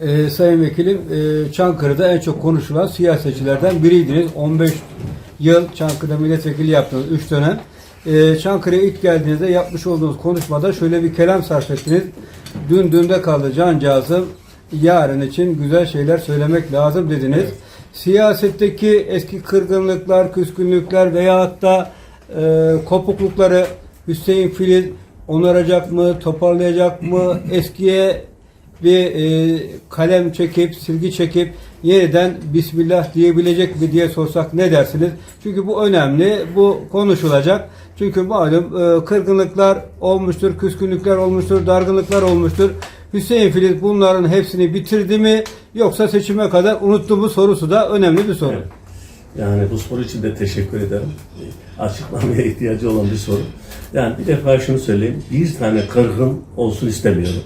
Ee, Sayın Vekilim, e, Çankırı'da en çok konuşulan siyasetçilerden biriydiniz. 15 yıl Çankırı'da milletvekili yaptınız, 3 dönem. Ee, Çankırı'ya ilk geldiğinizde yapmış olduğunuz konuşmada şöyle bir kelam sarf ettiniz. Dün dünde kaldı cancağızım, yarın için güzel şeyler söylemek lazım dediniz. Siyasetteki eski kırgınlıklar, küskünlükler veyahut da e, kopuklukları Hüseyin Filiz onaracak mı, toparlayacak mı, eskiye bir e, kalem çekip, silgi çekip yeniden Bismillah diyebilecek mi diye sorsak ne dersiniz? Çünkü bu önemli, bu konuşulacak. Çünkü malum e, kırgınlıklar olmuştur, küskünlükler olmuştur, dargınlıklar olmuştur. Hüseyin Filiz bunların hepsini bitirdi mi yoksa seçime kadar unuttu mu sorusu da önemli bir soru. Evet. Yani bu soru için de teşekkür ederim. Açıklamaya ihtiyacı olan bir soru. Yani bir defa şunu söyleyeyim. Bir tane kırgın olsun istemiyorum.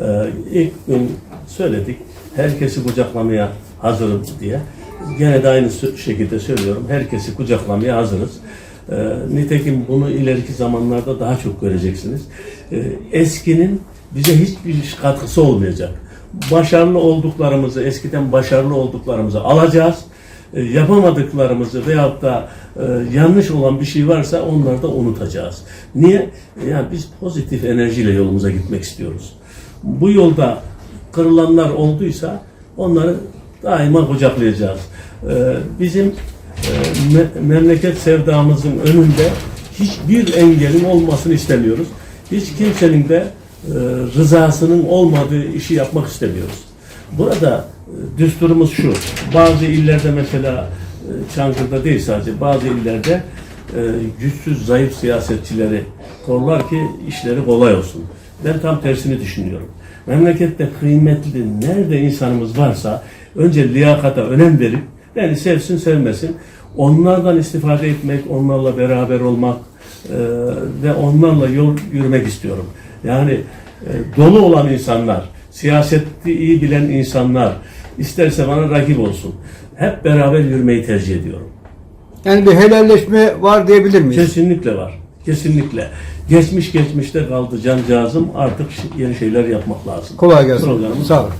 Ee, ilk gün söyledik. Herkesi kucaklamaya hazırım diye. Gene de aynı şekilde söylüyorum. Herkesi kucaklamaya hazırız. Ee, nitekim bunu ileriki zamanlarda daha çok göreceksiniz. Ee, eskinin bize hiçbir katkısı olmayacak. Başarılı olduklarımızı, eskiden başarılı olduklarımızı alacağız. E, yapamadıklarımızı veyahut da e, yanlış olan bir şey varsa onları da unutacağız. Niye? Yani biz pozitif enerjiyle yolumuza gitmek istiyoruz. Bu yolda kırılanlar olduysa onları daima kucaklayacağız. E, Bizim e, me- memleket sevdamızın önünde hiçbir engelin olmasını istemiyoruz. Hiç kimsenin de e, rızasının olmadığı işi yapmak istemiyoruz. Burada e, düsturumuz şu. Bazı illerde mesela e, Çankırı'da değil sadece bazı illerde e, güçsüz, zayıf siyasetçileri korlar ki işleri kolay olsun. Ben tam tersini düşünüyorum. Memlekette kıymetli nerede insanımız varsa önce liyakata önem verip beni sevsin sevmesin onlardan istifade etmek, onlarla beraber olmak e, ve onlarla yol yürümek istiyorum. Yani e, dolu olan insanlar, siyaseti iyi bilen insanlar isterse bana rakip olsun. Hep beraber yürümeyi tercih ediyorum. Yani bir helalleşme var diyebilir miyiz? Kesinlikle var. Kesinlikle. Geçmiş geçmişte kaldı cancağızım. Artık yeni şeyler yapmak lazım. Kolay gelsin. Programımız Sağ olun.